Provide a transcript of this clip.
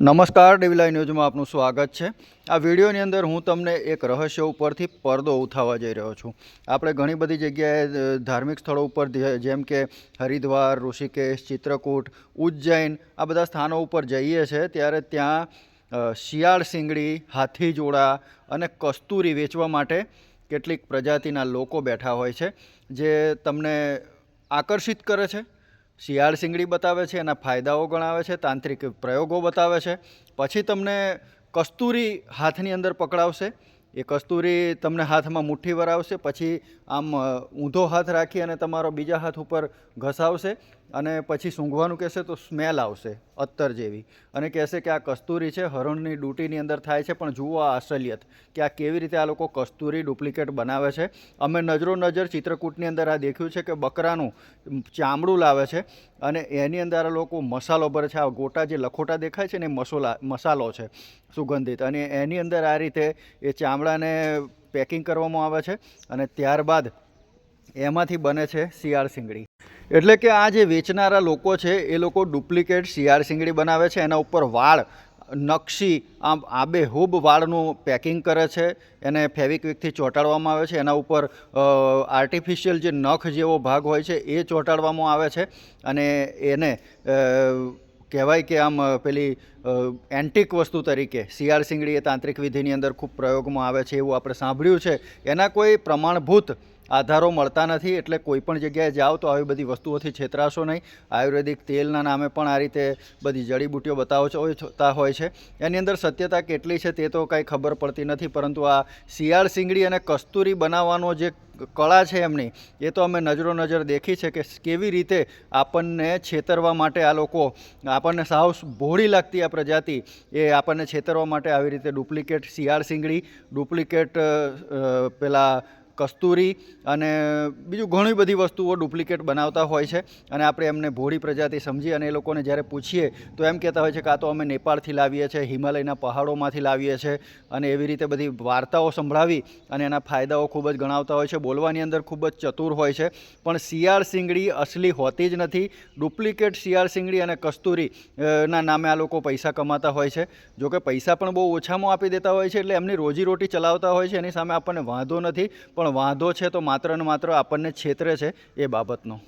નમસ્કાર ડીવીલાઈ ન્યૂઝમાં આપનું સ્વાગત છે. આ વિડીયોની અંદર હું તમને એક રહસ્ય ઉપરથી પડદો ઉઠાવવા જઈ રહ્યો છું. આપણે ઘણી બધી જગ્યાએ ધાર્મિક સ્થળો ઉપર જેમ કે હરિદ્વાર, ઋષિકેશ, ચિત્રકૂટ, ઉજ્જૈન, આ બધા સ્થાનો ઉપર જઈએ છીએ ત્યારે ત્યાં શિયાળ શિંગડી હાથી જોડા અને કસ્તુરી વેચવા માટે કેટલીક પ્રજાતિના લોકો બેઠા હોય છે, જે તમને આકર્ષિત કરે છે. શિયાળ શીંગડી બતાવે છે, એના ફાયદાઓ ગણાવે છે, તાંત્રિક પ્રયોગો બતાવે છે. પછી તમને કસ્તુરી હાથની અંદર પકડાવશે. એ કસ્તુરી તમને હાથમાં મુઠ્ઠી વરાવશે, પછી આમ ઊંધો હાથ રાખી અને તમારો બીજા હાથ ઉપર ઘસાવશે અને પછી સૂંઘવાનું કહેશે તો સ્મેલ આવશે, અત્તર જેવી. અને કહેશે કે આ કસ્તુરી છે, હરણની ડૂટીની અંદર થાય છે, પણ જુઓ આ અસલિયત, કે આ કેવી રીતે આ લોકો કસ્તુરી ડુપ્લિકેટ બનાવે છે. અમે નજરો નજર ચિત્રકૂટની અંદર આ દેખ્યું છે કે બકરાનું ચામડું લાવે છે અને એની અંદર આ લોકો મસાલો ભરે છે. આ ગોટા જે લખોટા દેખાય છે ને મસોલા, મસાલો છે, સુગંધિત. અને એની અંદર આ રીતે એ ચામડાને પેકિંગ કરવામાં આવે છે અને ત્યારબાદ એમાંથી બને છે શિયાળ શીંગડી એટલે કે આ જે વેચનારા લોકો છે, એ લોકો ડુપ્લિકેટ શિયાળ શીંગડી બનાવે છે. એના ઉપર વાળ, નકશી, આમ આબેહૂબ વાળનું પેકિંગ કરે છે. એને ફેવિક્વિકથી ચોંટાડવામાં આવે છે. એના ઉપર આર્ટિફિશિયલ જે નખ જેવો ભાગ હોય છે, એ ચોંટાડવામાં આવે છે. અને એને કહેવાય કે આમ પેલી એન્ટિક વસ્તુ તરીકે સીઆર સિંગડી એ તાંત્રિક વિધિની અંદર ખૂબ પ્રયોગમાં આવે છે એવું આપણે સાંભળ્યું છે. એના કોઈ પ્રમાણભૂત આધારો મળતા નથી, એટલે કોઈપણ જગ્યાએ જાઓ તો આવી બધી વસ્તુઓથી છેતરાશો નહીં. આયુર્વેદિક તેલના નામે પણ આ રીતે બધી જડીબુટીઓ બતાવો છતા હોય છે. એની અંદર સત્યતા કેટલી છે તે તો કાંઈ ખબર પડતી નથી, પરંતુ આ શિયાળ સિંગડી અને કસ્તુરી બનાવવાનો જે કળા છે એમની, એ તો અમે નજરો નજર દેખી છે કે કેવી રીતે આપણને છેતરવા માટે આ લોકો, આપણને સાવ ભોળી લાગતી આ પ્રજાતિ, એ આપણને છેતરવા માટે આવી રીતે ડુપ્લિકેટ શિયાળ સિંગડી, ડુપ્લિકેટ પેલા કસ્તુરી અને બીજું ઘણી બધી વસ્તુઓ ડુપ્લિકેટ બનાવતા હોય છે અને આપણે એમને ભોળી પ્રજાતિ સમજી અને એ લોકોને જ્યારે પૂછીએ તો એમ કહેતા હોય છે કે આ તો અમે નેપાળથી લાવીએ છીએ, હિમાલયના પહાડોમાંથી લાવીએ છીએ અને એવી રીતે બધી વાર્તાઓ સંભળાવી અને એના ફાયદાઓ ખૂબ જ ગણાવતા હોય છે. બોલવાની અંદર ખૂબ જ ચતુર હોય છે. પણ શિયાળ સિંગડી અસલી હોતી જ નથી. ડુપ્લિકેટ શિયાળ સિંગડી અને કસ્તુરી ના નામે આ લોકો પૈસા કમાતા હોય છે. જોકે પૈસા પણ બહુ ઓછામાં આપી દેતા હોય છે એટલે એમની રોજીરોટી ચલાવતા હોય છે. એની સામે આપણને વાંધો નથી. પણ વાંધો છે તો માત્ર ને માત્ર આપણને છેતરે છે એ બાબતનો.